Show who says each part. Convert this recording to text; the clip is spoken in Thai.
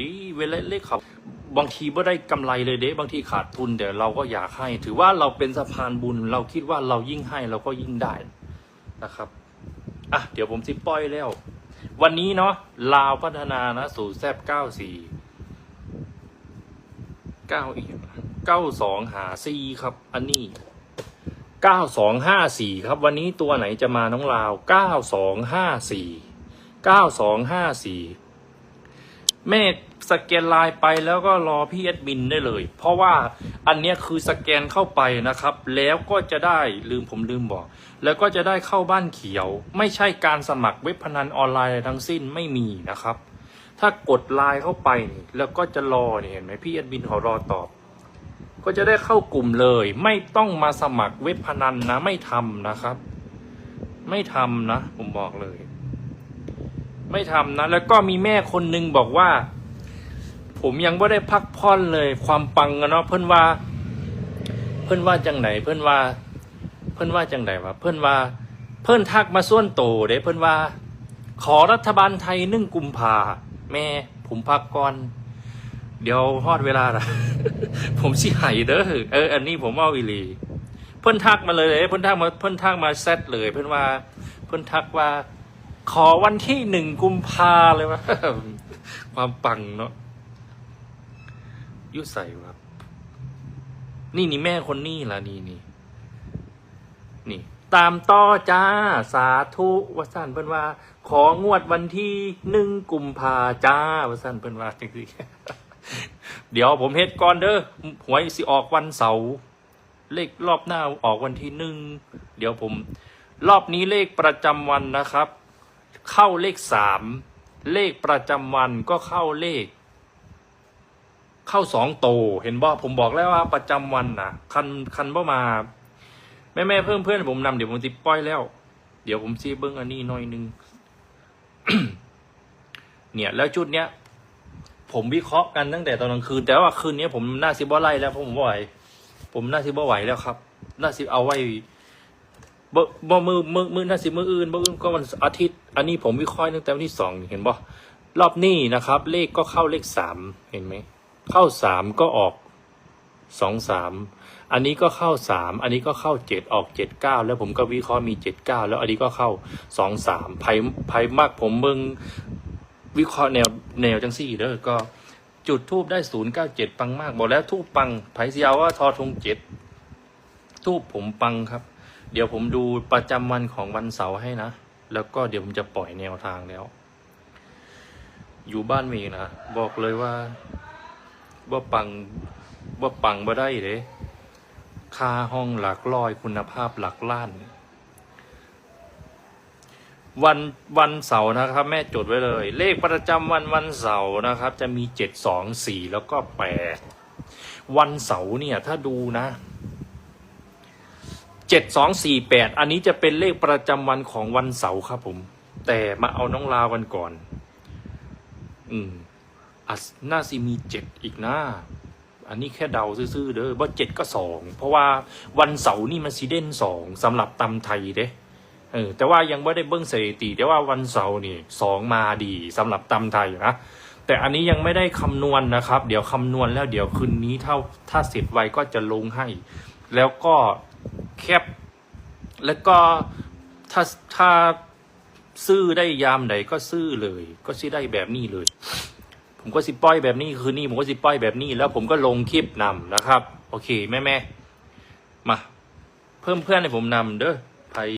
Speaker 1: ดีเวลาเลขเขาบบางทีไม่ได้กำไรเลยเด้บางทีขาดทุนแต่เราก็อยากให้ ถือว่าเราเป็นสะพานบุญ เราคิดว่าเรายิ่งให้เราก็ยิ่งได้นะครับอะเดี๋ยวผมสิปล่อยแล้ว วันนี้เนาะลาวพัฒนานะสู่แซบเก้าสี่เก้าอีกเก้าสองหาสี่ครับ อันนี้เก้าสองห้าสี่ครับ วันนี้ตัวไหนจะมาน้องลาวเก้าสองห้าสี่เก้าสองห้าสี่แม่ สแกนไลน์ไปแล้วก็รอพี่แอดมินได้เลย เพราะว่าอันนี้คือสแกนเข้าไปนะครับ แล้วก็จะได้ลืมผมลืมบอก แล้วก็จะได้เข้าบ้านเขียว ไม่ใช่การสมัครเว็บพนันออนไลน์ทั้งสิ้นไม่มีนะครับ ถ้ากดไลน์เข้าไปนี่แล้วก็จะรอเนี่ยเห็นไหมพี่แอดมินเขารอตอบ ก็จะได้เข้ากลุ่มเลย ไม่ต้องมาสมัครเว็บพนันนะ ไม่ทำนะครับ ไม่ทำนะ ผมบอกเลย ไม่ทำนะ แล้วก็มีแม่คนหนึ่งบอกว่า ผมยังไม่ได้พักผ่อนเลยความปังอะเนาะเพื่อนว่า เพื่อนว่าจังไหนเพื่อนว่า เพื่อนว่าจังไหนวะเพื่อนว่า เพื่อนทักมาส่วนโตเด้เพื่อนว่า ขอรัฐบาลไทยนึ่งกุมภาแม่ผมพักก่อน เดี๋ยวฮอดเวลาละผมสิไห้เด้อเออ อันนี้ผมเอาอีหลีเพื่อนทักมาเลยเด้เพื่อนทักมาเพื่อนทักมาแซดเลย เพื่อนว่า เพื่อนทักว่า ขอวันที่หนึ่งกุมภาเลยว่าความปังเนาะ ยุใส่ครับ นี่นี่แม่คนนี่ล่ะนี่นี่นี่ ตามต่อจ้า สาธุวสันเพิ่นว่า ของวดวันที่หนึ่งกุมภาจ้าวสันเพิ่นว่าจังซี่เดี๋ยวผมเฮ็ดก่อนเด้อหวยสิออกวันเสาร์เลขรอบหน้าออกวันที่หนึ่งเดี๋ยวผม รอบนี้เลขประจำวันนะครับ เข้าเลขสามเลขประจำวันก็เข้าเลข เข้าสองโต เห็นบ่ผมบอกแล้วว่าประจำวันนะคันคันบ่มา แม่แม่เพิ่มเพื่อนผมนำเดี๋ยวผมติปล่อยแล้ว เดี๋ยวผมซีเบิ้งอันนี้หน่อยนึงเนี่ยแล้วชุดเนี้ยผมวิเคราะห์กันตั้งแต่ตอนกลางคืน แต่ว่าคืนนี้ผมน่าซิบ่ไล่แล้วเพราะผมไหวผมน่าซิบ่ไหวแล้วครับน่าซิเอาไว้บ่บ่มือมือมือน่าซิมืออื่นมืออื่นก็วันอาทิตย์ อันนี้ผมวิเคราะห์ตั้งแต่วันที่สองเห็นบ่รอบนี้นะครับ เลขก็เข้าเลขสามเห็นไหม เข้าสามก็ออกสองสามอันนี้ก็เข้าสามอันนี้ก็เข้าเจ็ดออกเจ็ดเก้าแล้วผมก็วิเคราะห์มีเจ็ดเก้าแล้วอันนี้ก็เข้าสองสามไพ่ไพ่มากผมเบิ่งวิเคราะห์แนวแนวจังสี่เด้อก็จุดทูบได้ศูนย์เก้าเจ็ดปังมากบอกแล้วทูบปังไผ่เสียวว่าทอทงเจ็ดทูบผมปังครับ เดี๋ยวผมดูประจำวันของวันเสาร์ให้นะ แล้วก็เดี๋ยวผมจะปล่อยแนวทางแล้ว อยู่บ้านมีนะบอกเลยว่า ว่าปังว่าปังบ่ได้เด้ค่าห้องหลักร้อยคุณภาพหลักล้าน วันวันเสาร์นะครับ แม่จดไว้เลย เลขประจำวันวันเสาร์นะครับ จะมีเจ็ดสองสี่แล้วก็แปดวันเสาร์เนี่ยถ้าดูนะเจ็ดสองสี่แปดอันนี้จะเป็นเลขประจำวันของวันเสาร์ครับผม แต่มาเอาน้องลาวันก่อน อืม อะน่าสิมีเจ็ดอีกนะอันนี้แค่เดาซื่อๆเด้อว่าเจ็ดก็สองเพราะว่าวันเสาร์นี่มันซีเด่นสองสำหรับตำไทยเด้เออแต่ว่ายังไม่ได้เบิ้งสถิติแต่ว่าวันเสาร์นี่สองมาดีสำหรับตำไทยนะแต่อันนี้ยังไม่ได้คำนวณนะครับ เดี๋ยวคำนวณแล้วเดี๋ยวคืนนี้ถ้าถ้าเสร็จไวก็จะลงให้ แล้วก็แคปแล้วก็ถ้าถ้าซื้อได้ยามใดก็ซื้อเลย ก็ซื้อได้แบบนี้เลย ผมก็สิป้อยแบบนี้คืนนี้ผมก็สิป้อยแบบนี้ แล้วผมก็ลงคลิปนำนะครับ โอเคแม่แม่มา เพิ่มเพื่อนให้ผมนำเด้อ